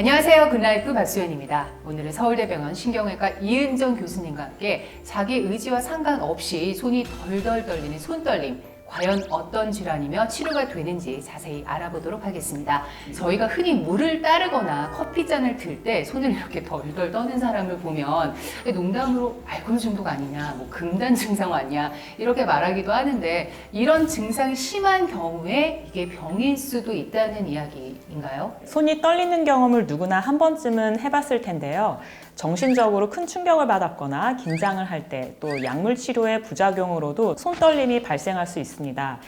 안녕하세요. 굿라이프 박수현입니다. 오늘은 서울대병원 신경외과 이은정 교수님과 함께 자기 의지와 상관없이 손이 덜덜 떨리는 손떨림, 과연 어떤 질환이며 치료가 되는지 자세히 알아보도록 하겠습니다. 저희가 흔히 물을 따르거나 커피잔을 들 때 손을 이렇게 덜덜 떠는 사람을 보면 농담으로 알코올 중독 아니냐, 뭐 금단 증상 아니냐 이렇게 말하기도 하는데 이런 증상이 심한 경우에 이게 병일 수도 있다는 이야기인가요? 손이 떨리는 경험을 누구나 한 번쯤은 해봤을 텐데요. 정신적으로 큰 충격을 받았거나 긴장을 할 때 또 약물 치료의 부작용으로도 손떨림이 발생할 수 있습니다.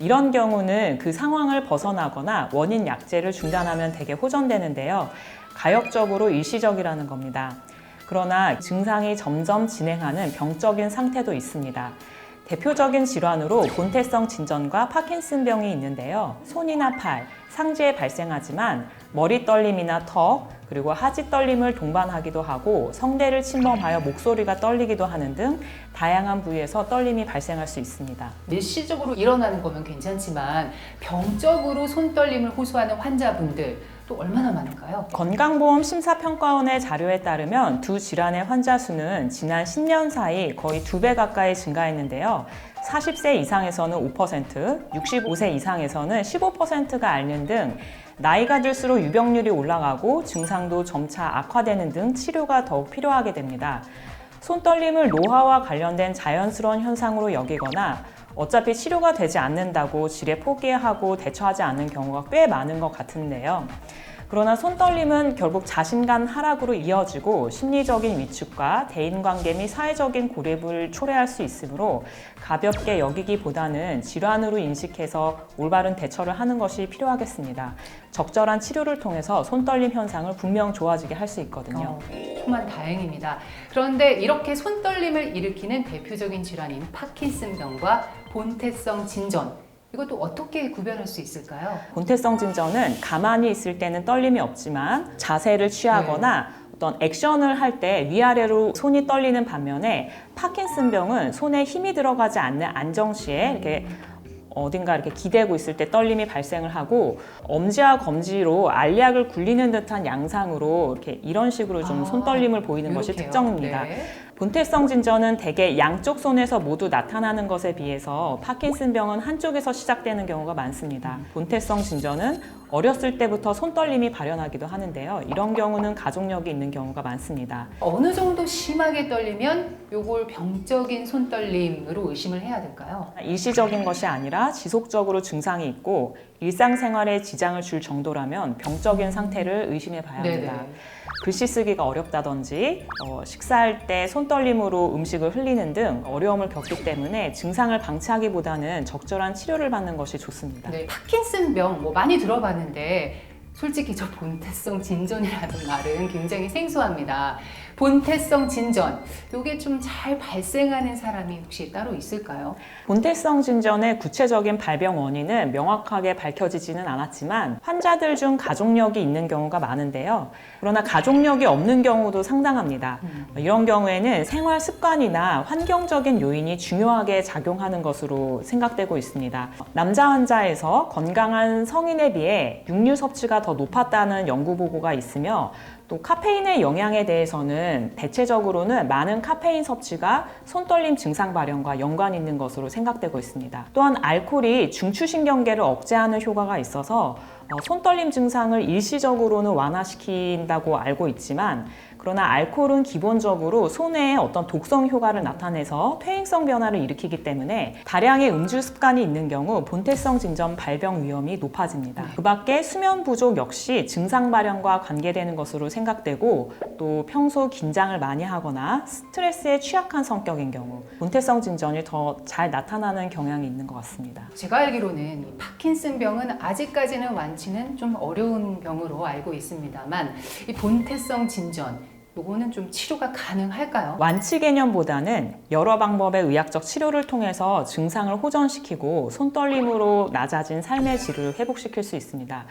이런 경우는 그 상황을 벗어나거나 원인 약제를 중단하면 되게 호전되는데요. 가역적으로 일시적이라는 겁니다. 그러나 증상이 점점 진행하는 병적인 상태도 있습니다. 대표적인 질환으로 본태성 진전과 파킨슨병이 있는데요. 손이나 팔, 상지에 발생하지만 머리 떨림이나 턱, 그리고 하지 떨림을 동반하기도 하고 성대를 침범하여 목소리가 떨리기도 하는 등 다양한 부위에서 떨림이 발생할 수 있습니다. 일시적으로 일어나는 거면 괜찮지만 병적으로 손떨림을 호소하는 환자분들 또 얼마나 많을까요? 건강보험 심사평가원의 자료에 따르면 두 질환의 환자 수는 지난 10년 사이 거의 두 배 가까이 증가했는데요. 40세 이상에서는 5%, 65세 이상에서는 15%가 앓는 등 나이가 들수록 유병률이 올라가고 증상도 점차 악화되는 등 치료가 더욱 필요하게 됩니다. 손떨림을 노화와 관련된 자연스러운 현상으로 여기거나 어차피 치료가 되지 않는다고 지레 포기하고 대처하지 않는 경우가 꽤 많은 것 같은데요. 그러나 손떨림은 결국 자신감 하락으로 이어지고 심리적인 위축과 대인관계 및 사회적인 고립을 초래할 수 있으므로 가볍게 여기기보다는 질환으로 인식해서 올바른 대처를 하는 것이 필요하겠습니다. 적절한 치료를 통해서 손떨림 현상을 분명 좋아지게 할 수 있거든요. 어, 정말 다행입니다. 그런데 이렇게 손떨림을 일으키는 대표적인 질환인 파킨슨병과 본태성 진전 이것도 어떻게 구별할 수 있을까요? 본태성 진전은 가만히 있을 때는 떨림이 없지만 자세를 취하거나 어떤 액션을 할 때 위아래로 손이 떨리는 반면에 파킨슨병은 손에 힘이 들어가지 않는 안정시에 이렇게 어딘가 이렇게 기대고 있을 때 떨림이 발생을 하고 엄지와 검지로 알약을 굴리는 듯한 양상으로 이렇게 이런 식으로 좀 아, 손떨림을 보이는 것이 이렇게요? 특정입니다. 네. 본태성 진전은 대개 양쪽 손에서 모두 나타나는 것에 비해서 파킨슨 병은 한쪽에서 시작되는 경우가 많습니다. 본태성 진전은 어렸을 때부터 손떨림이 발현하기도 하는데요. 이런 경우는 가족력이 있는 경우가 많습니다. 어느 정도 심하게 떨리면 요걸 병적인 손떨림으로 의심을 해야 될까요? 일시적인 것이 아니라 지속적으로 증상이 있고 일상생활에 지장을 줄 정도라면 병적인 상태를 의심해 봐야 합니다. 네네. 글씨 쓰기가 어렵다든지 어, 식사할 때 손떨림으로 음식을 흘리는 등 어려움을 겪기 때문에 증상을 방치하기보다는 적절한 치료를 받는 것이 좋습니다. 네, 파킨슨병 뭐 많이 들어봤는데 솔직히 저 본태성 진전이라는 말은 굉장히 생소합니다. 본태성 진전, 이게 좀 잘 발생하는 사람이 혹시 따로 있을까요? 본태성 진전의 구체적인 발병 원인은 명확하게 밝혀지지는 않았지만 환자들 중 가족력이 있는 경우가 많은데요. 그러나 가족력이 없는 경우도 상당합니다. 이런 경우에는 생활 습관이나 환경적인 요인이 중요하게 작용하는 것으로 생각되고 있습니다. 남자 환자에서 건강한 성인에 비해 육류 섭취가 더 높았다는 연구 보고가 있으며 또 카페인의 영향에 대해서는 대체적으로는 많은 카페인 섭취가 손떨림 증상 발현과 연관이 있는 것으로 생각되고 있습니다. 또한 알코올이 중추신경계를 억제하는 효과가 있어서 어, 손떨림 증상을 일시적으로는 완화시킨다고 알고 있지만 그러나 알코올은 기본적으로 손에 어떤 독성 효과를 나타내서 퇴행성 변화를 일으키기 때문에 다량의 음주 습관이 있는 경우 본태성 진전 발병 위험이 높아집니다. 그 밖에 수면 부족 역시 증상 발현과 관계되는 것으로 생각되고 또 평소 긴장을 많이 하거나 스트레스에 취약한 성격인 경우 본태성 진전이 더 잘 나타나는 경향이 있는 것 같습니다. 제가 알기로는 이 파킨슨병은 아직까지는 완치는 좀 어려운 병으로 알고 있습니다만 이 본태성 진전, 요거는 좀 치료가 가능할까요? 완치 개념보다는 여러 방법의 의학적 치료를 통해서 증상을 호전시키고 손떨림으로 낮아진 삶의 질을 회복시킬 수 있습니다.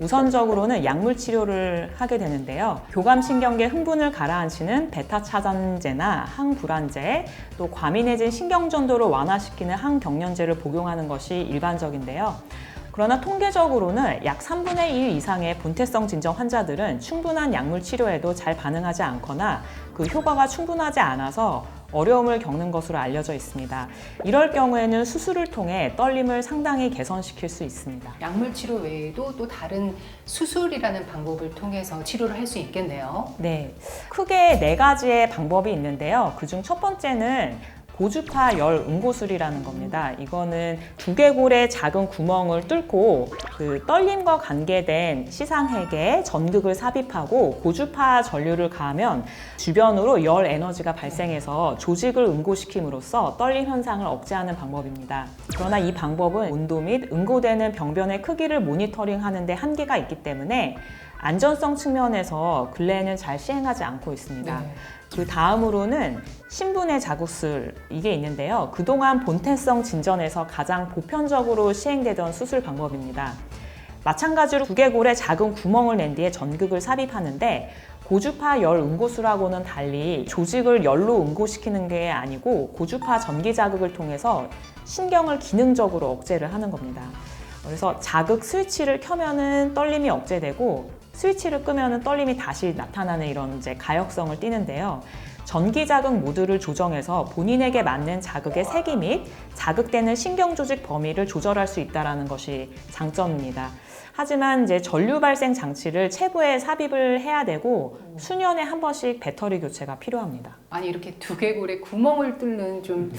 우선적으로는 약물 치료를 하게 되는데요. 교감신경계 흥분을 가라앉히는 베타 차단제나 항불안제, 또 과민해진 신경전도를 완화시키는 항경련제를 복용하는 것이 일반적인데요. 그러나 통계적으로는 약 3분의 1 이상의 본태성 진정 환자들은 충분한 약물 치료에도 잘 반응하지 않거나 그 효과가 충분하지 않아서 어려움을 겪는 것으로 알려져 있습니다. 이럴 경우에는 수술을 통해 떨림을 상당히 개선시킬 수 있습니다. 약물 치료 외에도 또 다른 수술이라는 방법을 통해서 치료를 할 수 있겠네요. 네, 크게 네 가지의 방법이 있는데요. 그중 첫 번째는 고주파 열 응고술이라는 겁니다. 이거는 두개골의 작은 구멍을 뚫고 그 떨림과 관계된 시상핵에 전극을 삽입하고 고주파 전류를 가하면 주변으로 열 에너지가 발생해서 조직을 응고시킴으로써 떨림 현상을 억제하는 방법입니다. 그러나 이 방법은 온도 및 응고되는 병변의 크기를 모니터링하는 데 한계가 있기 때문에 안전성 측면에서 근래에는 잘 시행하지 않고 있습니다. 네. 그 다음으로는 신분의 자국술 이게 있는데요. 그동안 본태성 진전에서 가장 보편적으로 시행되던 수술 방법입니다. 마찬가지로 두개골에 작은 구멍을 낸 뒤에 전극을 삽입하는데 고주파 열 응고술하고는 달리 조직을 열로 응고시키는 게 아니고 고주파 전기 자극을 통해서 신경을 기능적으로 억제를 하는 겁니다. 그래서 자극 스위치를 켜면은 떨림이 억제되고 스위치를 끄면은 떨림이 다시 나타나는 이런 이제 가역성을 띠는데요. 전기 자극 모드를 조정해서 본인에게 맞는 자극의 세기 및 자극되는 신경 조직 범위를 조절할 수 있다는 것이 장점입니다. 하지만 이제 전류 발생 장치를 체부에 삽입을 해야 되고 수년에 한 번씩 배터리 교체가 필요합니다. 아니 이렇게 두개골에 구멍을 뚫는 좀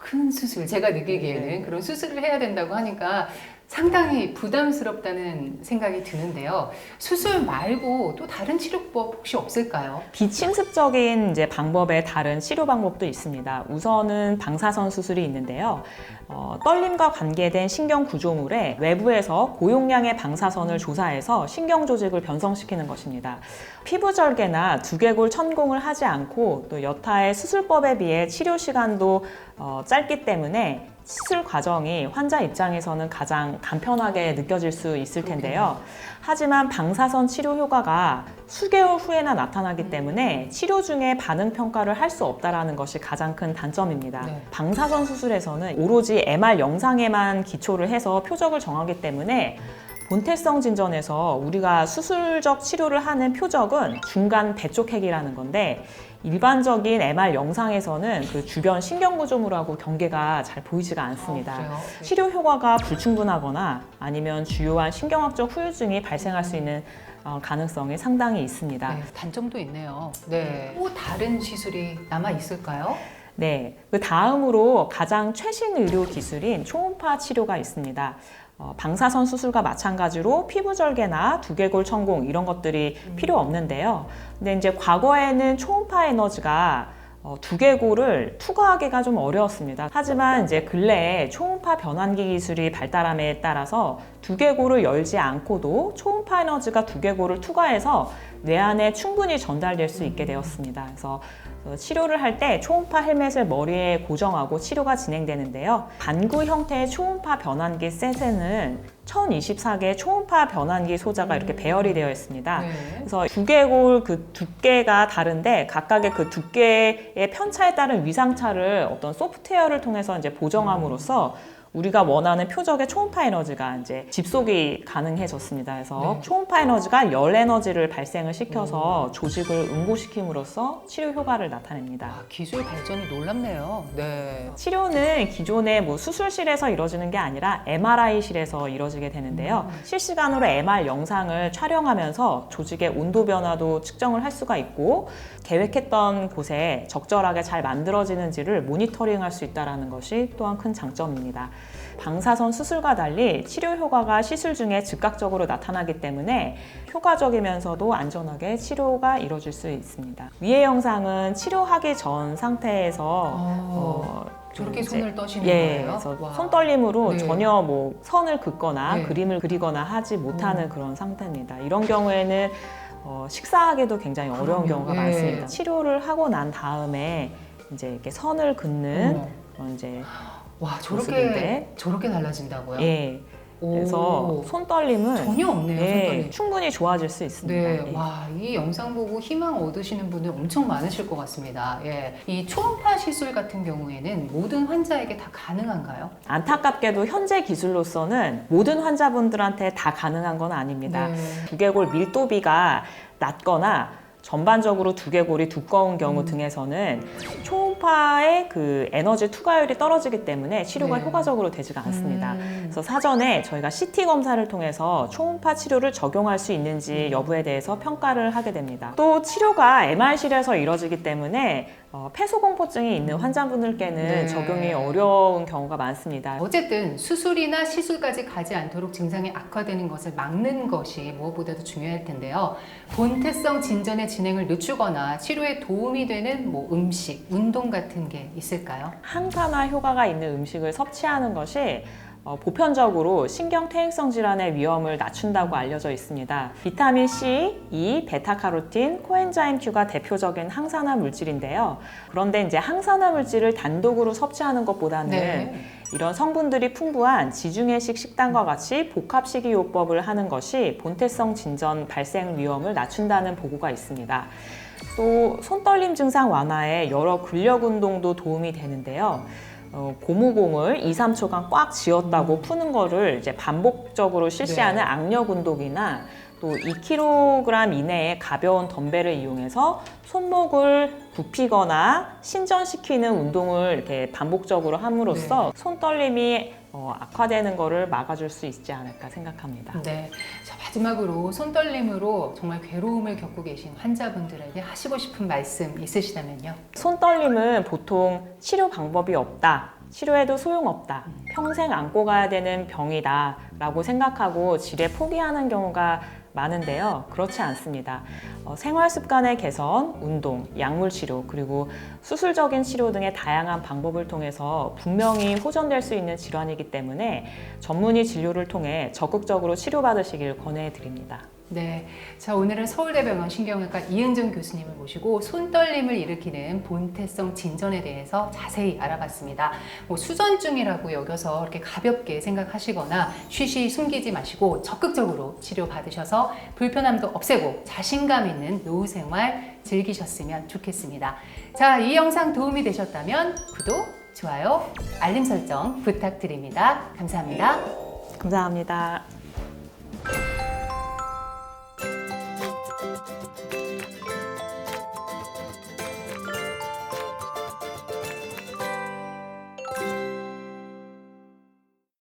큰 수술 제가 느끼기에는 그런 수술을 해야 된다고 하니까 상당히 부담스럽다는 생각이 드는데요. 수술 말고 또 다른 치료법 혹시 없을까요? 비침습적인 이제 방법의 다른 치료 방법도 있습니다. 우선은 방사선 수술이 있는데요. 어, 떨림과 관계된 신경 구조물에 외부에서 고용량의 방사선을 조사해서 신경 조직을 변성시키는 것입니다. 피부 절개나 두개골 천공을 하지 않고 또 여타의 수술법에 비해 치료 시간도 어, 짧기 때문에 수술 과정이 환자 입장에서는 가장 간편하게 느껴질 수 있을 텐데요. 하지만 방사선 치료 효과가 수개월 후에나 나타나기 때문에 치료 중에 반응 평가를 할 수 없다라는 것이 가장 큰 단점입니다. 네. 방사선 수술에서는 오로지 MR 영상에만 기초를 해서 표적을 정하기 때문에 본태성 진전에서 우리가 수술적 치료를 하는 표적은 중간 배쪽핵이라는 건데 일반적인 MR 영상에서는 그 주변 신경 구조물하고 경계가 잘 보이지가 않습니다. 어, 그래요? 치료 효과가 불충분하거나 아니면 주요한 신경학적 후유증이 발생할 수 있는 어, 가능성이 상당히 있습니다. 네, 단점도 있네요. 네. 또 다른 시술이 남아 있을까요? 네, 그 다음으로 가장 최신 의료 기술인 초음파 치료가 있습니다. 어, 방사선 수술과 마찬가지로 피부 절개나 두개골 천공 이런 것들이 필요 없는데요. 근데 이제 과거에는 초음파 에너지가 어, 두개골을 투과하기가 좀 어려웠습니다. 하지만 이제 근래에 초음파 변환기 기술이 발달함에 따라서 두개골을 열지 않고도 초음파 에너지가 두개골을 투과해서 뇌 안에 충분히 전달될 수 있게 되었습니다. 그래서 어, 치료를 할 때 초음파 헬멧을 머리에 고정하고 치료가 진행되는데요. 반구 형태의 초음파 변환기 셋에는 1024개의 초음파 변환기 소자가 이렇게 배열이 되어 있습니다. 네. 그래서 두개골 그 두께가 다른데 각각의 그 두께의 편차에 따른 위상차를 어떤 소프트웨어를 통해서 이제 보정함으로써 우리가 원하는 표적의 초음파 에너지가 이제 집속이 가능해졌습니다. 그래서 네. 초음파 에너지가 열 에너지를 발생을 시켜서 조직을 응고시킴으로써 치료 효과를 나타냅니다. 아, 기술 발전이 놀랍네요. 네. 치료는 기존의 뭐 수술실에서 이루어지는 게 아니라 MRI실에서 이루어지게 되는데요. 실시간으로 MR 영상을 촬영하면서 조직의 온도 변화도 측정을 할 수가 있고 계획했던 곳에 적절하게 잘 만들어지는지를 모니터링할 수 있다는 것이 또한 큰 장점입니다. 방사선 수술과 달리 치료 효과가 시술 중에 즉각적으로 나타나기 때문에 효과적이면서도 안전하게 치료가 이루어질 수 있습니다. 위의 영상은 치료하기 전 상태에서 어, 어, 저렇게 손을 떠시는 예, 거예요? 그래서 와. 손떨림으로 네. 전혀 뭐 선을 긋거나 네. 그림을 그리거나 하지 못하는 음. 그런 상태입니다. 이런 경우에는 어, 식사하기도 굉장히 어려운 그럼요. 경우가 예. 많습니다. 치료를 하고 난 다음에 이제 이렇게 선을 긋는 어머. 그런 이제 와 저렇게 모습인데. 저렇게 달라진다고요? 예. 그래서 오. 손떨림은 전혀 없네요, 예, 손떨림. 충분히 좋아질 수 있습니다. 네, 예. 와, 이 영상 보고 희망 얻으시는 분들 엄청 많으실 것 같습니다. 예. 이 초음파 시술 같은 경우에는 모든 환자에게 다 가능한가요? 안타깝게도 현재 기술로서는 모든 환자분들한테 다 가능한 건 아닙니다. 네. 두개골 밀도비가 낮거나 전반적으로 두개골이 두꺼운 경우 음. 등에서는 초음파의 그 에너지 투과율이 떨어지기 때문에 치료가 네. 효과적으로 되지가 않습니다. 음. 그래서 사전에 저희가 CT 검사를 통해서 초음파 치료를 적용할 수 있는지 음. 여부에 대해서 평가를 하게 됩니다. 또 치료가 MR실에서 이루어지기 때문에 어, 폐소공포증이 있는 환자분들께는 네. 적용이 어려운 경우가 많습니다. 어쨌든 수술이나 시술까지 가지 않도록 증상이 악화되는 것을 막는 것이 무엇보다도 중요할 텐데요. 본태성 진전의 진행을 늦추거나 치료에 도움이 되는 뭐 음식, 운동 같은 게 있을까요? 항산화 효과가 있는 음식을 섭취하는 것이 어, 보편적으로 신경퇴행성 질환의 위험을 낮춘다고 알려져 있습니다. 비타민 C, E, 베타카로틴, 코엔자임 Q가 대표적인 항산화 물질인데요. 그런데 이제 항산화 물질을 단독으로 섭취하는 것보다는 네. 이런 성분들이 풍부한 지중해식 식단과 같이 복합 식이요법을 하는 것이 본태성 진전 발생 위험을 낮춘다는 보고가 있습니다. 또 손떨림 증상 완화에 여러 근력 운동도 도움이 되는데요. 어, 고무공을 2, 3초간 꽉 쥐었다고 푸는 거를 이제 반복적으로 실시하는 네. 악력 운동이나 또 2kg 이내의 가벼운 덤벨을 이용해서 손목을 굽히거나 신전시키는 운동을 이렇게 반복적으로 함으로써 손떨림이 어, 악화되는 것을 막아줄 수 있지 않을까 생각합니다. 네. 자, 마지막으로 손떨림으로 정말 괴로움을 겪고 계신 환자분들에게 하시고 싶은 말씀 있으시다면요. 손떨림은 보통 치료 방법이 없다. 치료해도 소용없다. 평생 안고 가야 되는 병이다. 라고 생각하고 질에 포기하는 경우가 많은데요. 그렇지 않습니다. 어, 생활 습관의 개선, 운동, 약물 치료, 그리고 수술적인 치료 등의 다양한 방법을 통해서 분명히 호전될 수 있는 질환이기 때문에 전문의 진료를 통해 적극적으로 치료받으시길 권해 드립니다. 네. 자, 오늘은 서울대병원 신경외과 이은정 교수님을 모시고 손떨림을 일으키는 본태성 진전에 대해서 자세히 알아봤습니다. 뭐 수전증이라고 여겨서 이렇게 가볍게 생각하시거나 쉬쉬 숨기지 마시고 적극적으로 치료 받으셔서 불편함도 없애고 자신감 있는 노후 생활 즐기셨으면 좋겠습니다. 자, 이 영상 도움이 되셨다면 구독, 좋아요, 알림 설정 부탁드립니다. 감사합니다. 감사합니다.